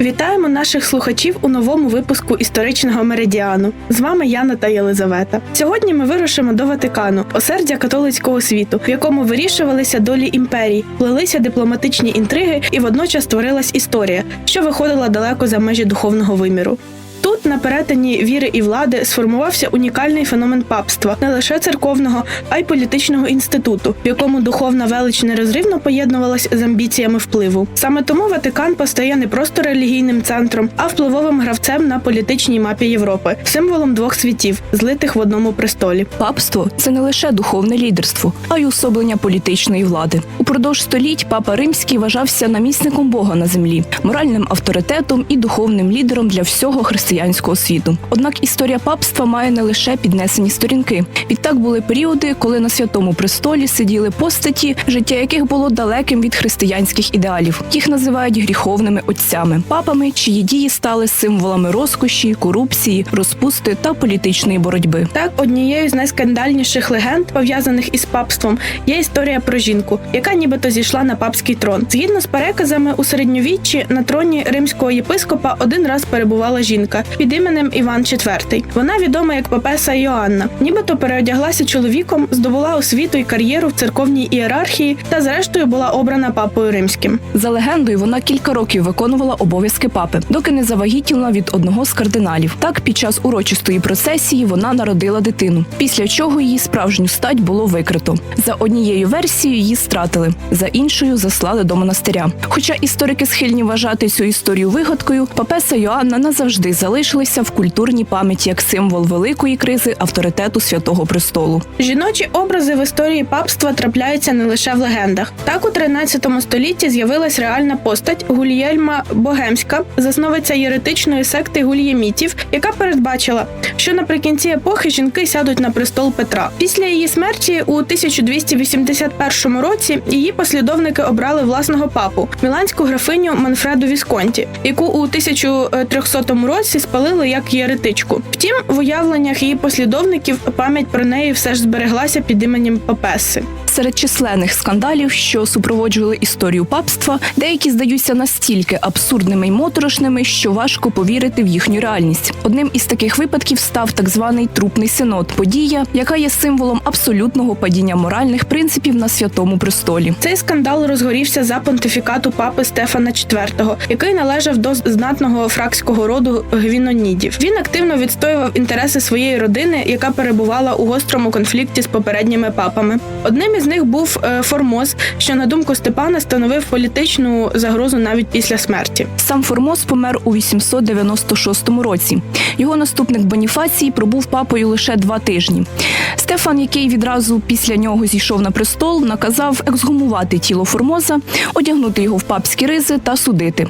Вітаємо наших слухачів у новому випуску історичного меридіану. З вами Яна та Єлизавета. Сьогодні ми вирушимо до Ватикану, осердя католицького світу, в якому вирішувалися долі імперій, плелися дипломатичні інтриги і водночас створилась історія, що виходила далеко за межі духовного виміру. На перетині віри і влади, сформувався унікальний феномен папства, не лише церковного, а й політичного інституту, в якому духовна велич нерозривно поєднувалась з амбіціями впливу. Саме тому Ватикан постає не просто релігійним центром, а впливовим гравцем на політичній мапі Європи, символом двох світів, злитих в одному престолі. Папство це не лише духовне лідерство, а й особлення політичної влади. Упродовж століть папа римський вважався намісником Бога на землі, моральним авторитетом і духовним лідером для всього християнського світу. Однак історія папства має не лише піднесені сторінки. Відтак були періоди, коли на святому престолі сиділи постаті, життя яких було далеким від християнських ідеалів. Їх називають гріховними отцями, папами, чиї дії стали символами розкоші, корупції, розпусти та політичної боротьби. Так, однією з найскандальніших легенд, пов'язаних із папством, є історія про жінку, яка нібито зійшла на папський трон. Згідно з переказами, у середньовіччі на троні римського єпископа один раз перебувала жінка під іменем Іван IV. Вона відома як папеса Йоанна. Нібито переодяглася чоловіком, здобула освіту і кар'єру в церковній ієрархії та, зрештою, була обрана папою римським. За легендою, вона кілька років виконувала обов'язки папи, доки не завагітіла від одного з кардиналів. Так, під час урочистої процесії вона народила дитину, після чого її справжню стать було викрито. За однією версією її стратили, за іншою заслали до монастиря. Хоча історики схильні вважати цю історію вигадкою, папеса Йоанна назавжди залишилася в культурній пам'яті як символ великої кризи авторитету святого престолу. Жіночі образи в історії папства трапляються не лише в легендах. Так, у 13 столітті з'явилась реальна постать Гульєльма Богемська, засновиця єретичної секти гульємітів, яка передбачила, що наприкінці епохи жінки сядуть на престол Петра. Після її смерті у 1281 році її послідовники обрали власного папу міланську графиню Манфреду Вісконті, яку у 1300 році спалили як єретичку. Втім, в уявленнях її послідовників пам'ять про неї все ж збереглася під іменем Папеси. Серед численних скандалів, що супроводжували історію папства, деякі здаються настільки абсурдними й моторошними, що важко повірити в їхню реальність. Одним із таких випадків став так званий трупний синод, подія, яка є символом абсолютного падіння моральних принципів на святому престолі. Цей скандал розгорівся за понтифікату папи Стефана IV, який належав до знатного фракського роду гвінонідів. Він активно відстоював інтереси своєї родини, яка перебувала у гострому конфлікті з попередніми папами. Одним із них був е, Формоз, що на думку Степана становив політичну загрозу навіть після смерті. Сам Формоз помер у 896 році. Його наступник Боніфацій пробув папою лише два тижні. Стефан, який відразу після нього зійшов на престол, наказав ексгумувати тіло Формоза, одягнути його в папські ризи та судити.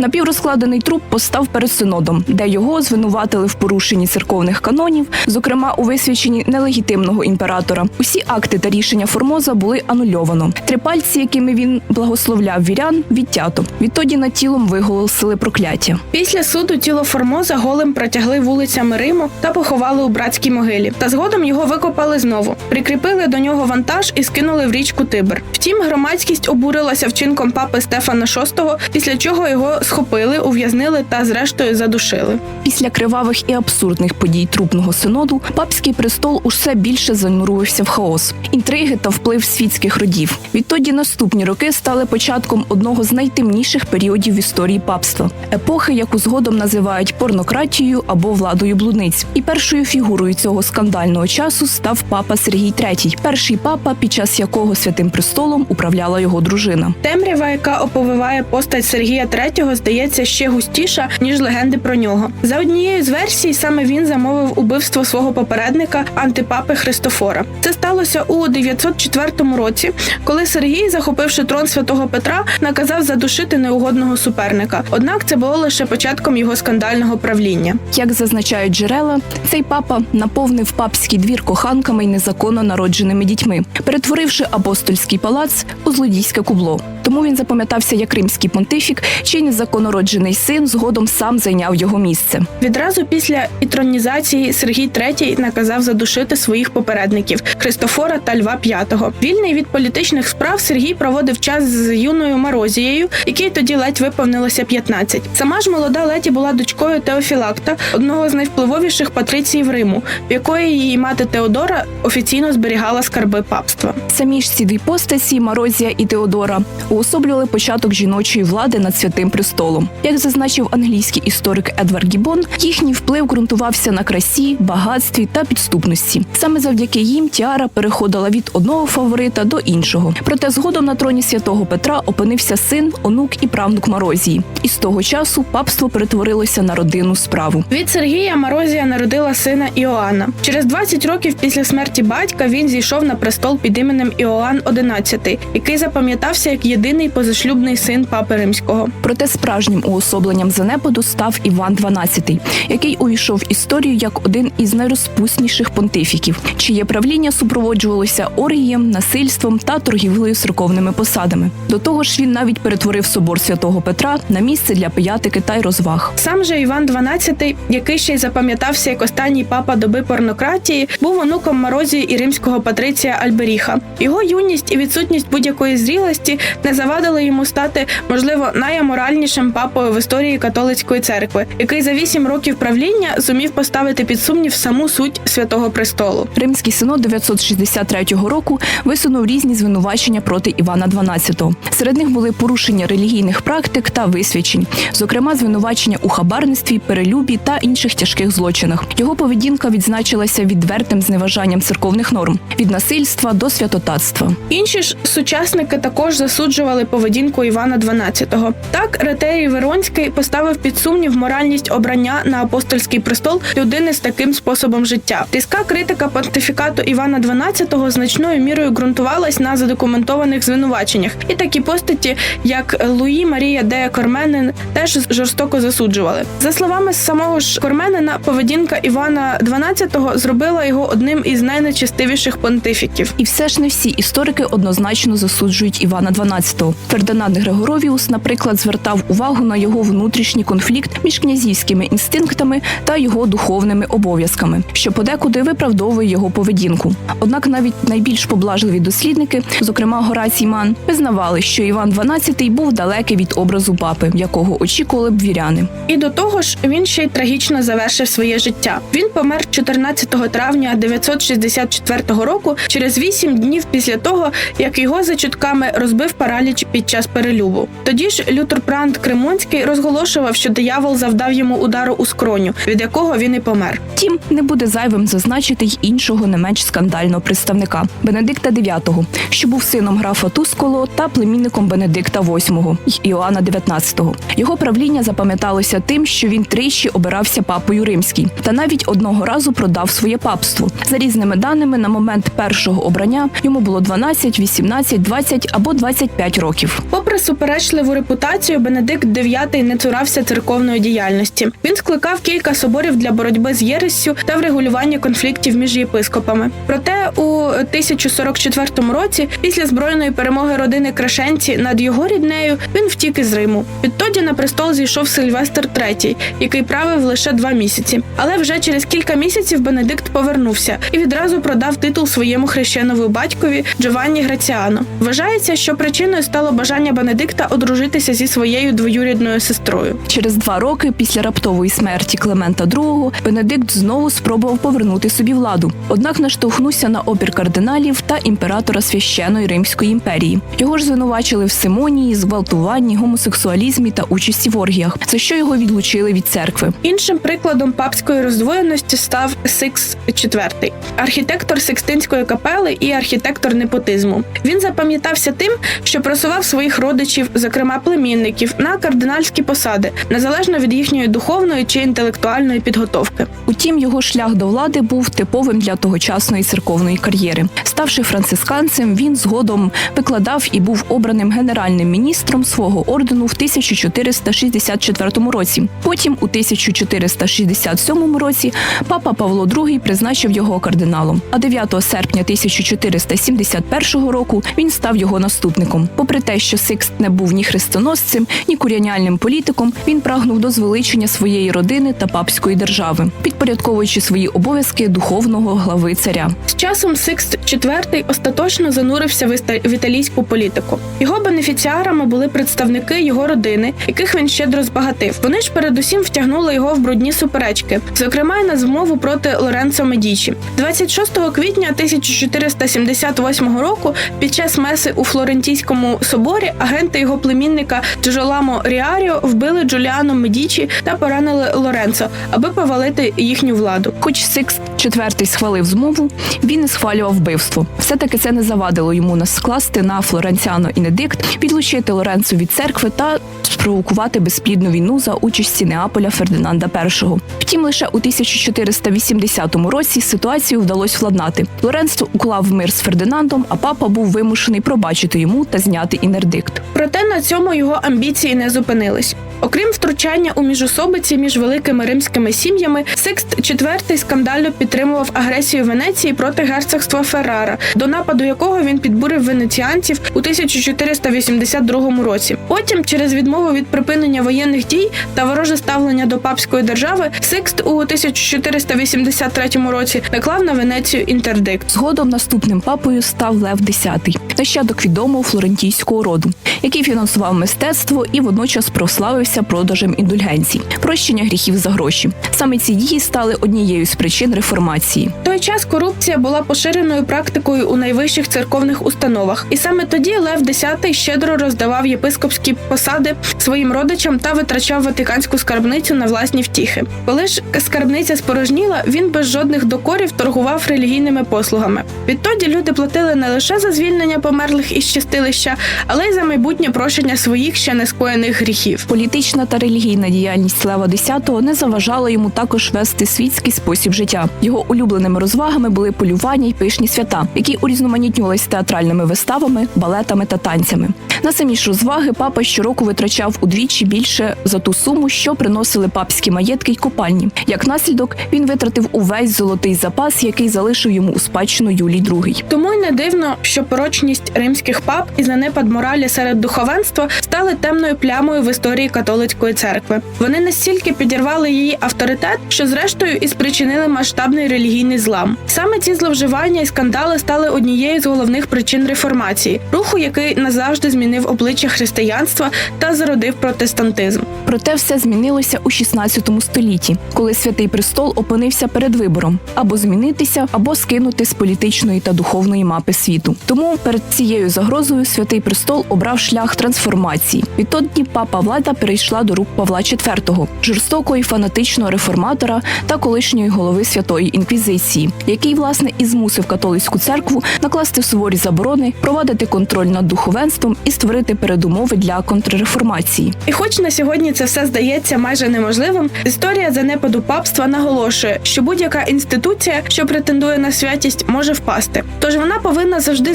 Напіврозкладений труп постав перед синодом, де його звинуватили в порушенні церковних канонів, зокрема у висвяченні нелегітимного імператора. Усі акти та рішення Формоза були анульовано. Три пальці, якими він благословляв вірян, відтято. Відтоді над тілом виголосили прокляття. Після суду тіло Формоза голим протягли вулицями Риму та поховали у братській могилі. Та згодом його викопали знову, прикріпили до нього вантаж і скинули в річку Тибр. Втім, громадськість обурилася вчинком папи Стефана VI, після чого його схопили, ув'язнили та зрештою задушили. Після кривавих і абсурдних подій трупного синоду папський престол усе більше занурювався в хаос, інтриги та вплив світських родів. Відтоді наступні роки стали початком одного з найтемніших періодів в історії папства епохи, яку згодом називають порнократією або владою блудниць. І першою фігурою цього скандального часу став папа Сергій III, перший папа, під час якого святим престолом управляла його дружина. Темрява, яка оповиває постать Сергія III, здається ще густіша ніж легенди про нього. За однією з версій, саме він замовив убивство свого попередника антипапи Христофора. Це сталося у 904 році, коли Сергій, захопивши трон святого Петра, наказав задушити неугодного суперника. Однак це було лише початком його скандального правління. Як зазначають джерела, цей папа наповнив папський двір коханками й незаконно народженими дітьми, перетворивши апостольський палац у злодійське кубло. Тому він запам'ятався як римський понтифік, чий незаконнороджений син згодом сам зайняв його місце. Відразу після ітронізації Сергій III наказав задушити своїх попередників Христофора та Льва V. Вільний від політичних справ Сергій проводив час з юною Марозією, якій тоді ледь виповнилося 15. Сама ж молода леді була дочкою Теофілакта, одного з найвпливовіших патриціїв Риму, в якої її мати Теодора офіційно зберігала скарби папства. Самі ж ці дві постаті Марозія і Теодора уособлювали початок жіночої влади над святим престолом. Як зазначив англійський історик Едвард Гібон, їхній вплив ґрунтувався на красі, багатстві та підступності. Саме завдяки їм Тіара переходила від одного фаворита до іншого. Проте згодом на троні святого Петра опинився син, онук і правнук Марозії. І з того часу папство перетворилося на родинну справу. Від Сергія Марозія народила сина Іоанна. Через 20 років після смерті батька він зійшов на престол під іменем Іоанн XI, який запам'ятався як єдиний позашлюбний син папи римського. Проте справжнім уособленням занепаду став Іван XII, який увійшов в історію як один із найрозпусніших понтифіків, чиє правління супроводжувалося оргієм, насильством та торгівлею церковними посадами. До того ж, він навіть перетворив собор святого Петра на місце для пиятики та й розваг. Сам же Іван XII, який ще й запам'ятався як останній папа доби порнократії, був онуком Марозії і римського патриція Альберіха. Його юність і відсутність будь-якої зрілості не завадили йому стати, можливо, найаморальнішим папою в історії католицької церкви, який за вісім років правління зумів поставити під сумнів саму суть святого престолу. Римський синод 963 року висунув різні звинувачення проти Івана XII. Серед них були порушення релігійних практик та висвячень, зокрема звинувачення у хабарництві, перелюбі та інших тяжких злочинах. Його поведінка відзначилася відвертим зневажанням церковних норм від насильства до святотатства. Інші ж сучасники також засуджували поведінку Івана XII. Так, Ретерій Веронський поставив під сумнів моральність обрання на апостольський престол людини з таким способом життя. Різка критика понтифікату Івана XII значною мірою ґрунтувалась на задокументованих звинуваченнях, і такі постаті, як Луї Марія де Корменен, теж жорстоко засуджували. За словами самого ж Корменена, поведінка Івана XII зробила його одним із найнечестивіших понтифіків. І все ж не всі історики однозначно засуджують Івана XII. Фердинанд Григоровіус, наприклад, звертав увагу на його внутрішній конфлікт між князівськими інстинктами та його духовними обов'язками, що подекуди виправдовує його поведінку. Однак навіть найбільш поблажливі дослідники, зокрема Горацій Ман, визнавали, що Іван XII був далекий від образу папи, якого очікували б віряни. І до того ж, він ще й трагічно завершив своє життя. Він помер 14 травня 964 року, через 8 днів після того, як його за чутками розбив параліч під час перелюбу. Тоді ж Лютер Прант Кремонський розголошував, що диявол завдав йому удару у скроню, від якого він і помер. Втім, не буде зайвим зазначити й іншого не менш скандального представника Бенедикта IX, що був сином графа Тусколо та племінником Бенедикта VIII й Іоанна XIX. Його правління запам'яталося тим, що він тричі обирався папою римський та навіть одного разу продав своє папство. За різними даними, на момент першого обрання йому було 12, 18, 20 або 25 років. Попри суперечливу репутацію, Бенедикт IX не цурався церковної діяльності. Він скликав кілька соборів для боротьби з єрессю та врегулювання конфліктів між єпископами. Проте у 1044 році, після збройної перемоги родини Крашенці над його ріднею, він втік із Риму. Відтоді на престол зійшов Сильвестр III, який правив лише два місяці. Але вже через кілька місяців Бенедикт повернувся і відразу продав титул своєму хрещенову батькові Джованні Граціано. Вважається, що причиною стало бажання Бенедикта одружитися зі своєю двоюрідною сестрою. Через два роки після раптової смерті Клемента II Бенедикт знову спробував повернути собі владу, однак наштовхнувся на опір кардиналів та імператора священої Римської імперії. Його ж звинувачили в симонії, зґвалтуванні, гомосексуалізмі та участі в оргіях, за що його відлучили від церкви. Іншим прикладом папської роздвоєності став Сикс IV, архітектор Сикстинської капели і архітектор непотизму. Він запам'ятався тим, що просував своїх родичів, зокрема племінників, на кардинальські посади, незалежно від їхньої духовної чи інтелектуальної підготовки. Утім, його шлях до влади був типовим для тогочасної церковної кар'єри. Ставши францисканцем, він згодом викладав і був обраним генеральним міністром свого ордену в 1464 році. Потім, у 1467 році, папа Павло II призначив його кардиналом. А 9 серпня 1471 року він став його наступником. Попри те, що Сикст не був ні хрестоносцем, ні куріаняльним політиком, він прагнув до звеличення своєї родини та папської держави, підпорядковуючи свої обов'язки духовного глави царя. З часом Сикст IV остаточно занурився в італійську політику. Його бенефіціарами були представники його родини, яких він щедро збагатив. Вони ж передусім втягнули його в брудні суперечки, зокрема й на змову проти Лоренцо Медічі. 26 квітня 1478 року, під час меси у Флорентійському соборі, агенти його племінника Джоламо Ріаріо вбили Джуліано Медічі та поранили Лоренцо, аби повалити їхню владу. Хоч Сикст IV схвалив змову, він не схвалював вбивство. Все-таки це не завадило йому нас скласти на Флоренціано Інедикт, відлучити Лоренцо від церкви та спровокувати безплідну війну за участі Неаполя Фердинанда І. Втім, лише у 1480 році ситуацію вдалося владнати. Лоренцо уклав мир з Фердинандом, а папа був вимушений пробачити йому та зняти інердикт. Проте на цьому його амбіції не зупинились. Окрім втручання у міжособиці між великими римськими сім'ями, Сикст IV скандально підтримував агресію Венеції проти герцогства Феррара, до нападу якого він підбурив венеціанців у 1482 році. Потім, через відмову від припинення воєнних дій та вороже ставлення до папської держави, Сикст у 1483 році наклав на Венецію інтердикт. Згодом наступним папою став Лев X, нащадок відомого флорентійського роду, який фінансував мистецтво і водночас прославився продажем індульгенцій, прощення гріхів за гроші. Саме ці дії стали однією з причин реформації. В той час корупція була поширеною практикою у найвищих церковних установах, і саме тоді Лев X щедро роздавав єпископські посади своїм родичам та витрачав ватиканську скарбницю на власні втіхи. Коли ж скарбниця спорожніла, він без жодних докорів торгував релігійними послугами. Відтоді люди платили не лише за звільнення померлих із чистилища, але й за майбутнє прощення своїх ще не скоєних гріхів. Політична та релігійна діяльність Лева X не заважала йому також вести світський спосіб життя. Його улюбленими розвагами були полювання й пишні свята, які урізноманітнювалися театральними виставами, балетами та танцями. На самі ж розваги папа щороку витрачав удвічі більше за ту суму, що приносили папські маєтки й копальні. Як наслідок, він витратив увесь золотий запас, який залишив йому у спадщину Юлій II. Тому й не дивно, що порочність римських пап і занепад моралі серед духовенства стали темною плямою в історії католицької церкви. Вони настільки підірвали її авторитет, що зрештою і спричинили масштабний релігійний злам. Саме ці зловживання і скандали стали однією з головних причин реформації, руху, який назавжди змінив обличчя християнства та зародив протестантизм. Проте все змінилося у 16 столітті, коли святий престол опинився перед вибором або змінитися, або скинути з політичної та духовної мапи світу. Тому перед цією загрозою святий престол обрав шлях трансформації. Відтоді папа влада перейшла до рук Павла IV, жорстокого і фанатичного реформатора та колишньої голови святої інквізиції, який власне і змусив католицьку церкву накласти суворі заборони, провадити контроль над духовенством і створити передумови для контрреформації. І хоч на сьогодні це все здається майже неможливим, історія занепаду папства наголошує, що будь-яка інституція, що претендує на святість, може впасти. Тож вона повинна завжди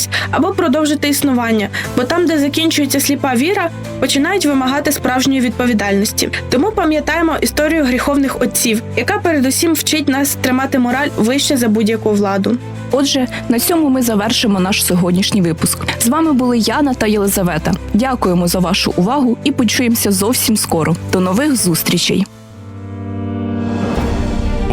змінюватись або продовжити існування, бо там, де закінчується сліпа віра, починають вимагати справжньої відповідальності. Тому пам'ятаємо історію гріховних отців, яка передусім вчить нас тримати мораль вище за будь-яку владу. Отже, на цьому ми завершимо наш сьогоднішній випуск. З вами були Яна та Єлизавета. Дякуємо за вашу увагу і почуємося зовсім скоро. До нових зустрічей!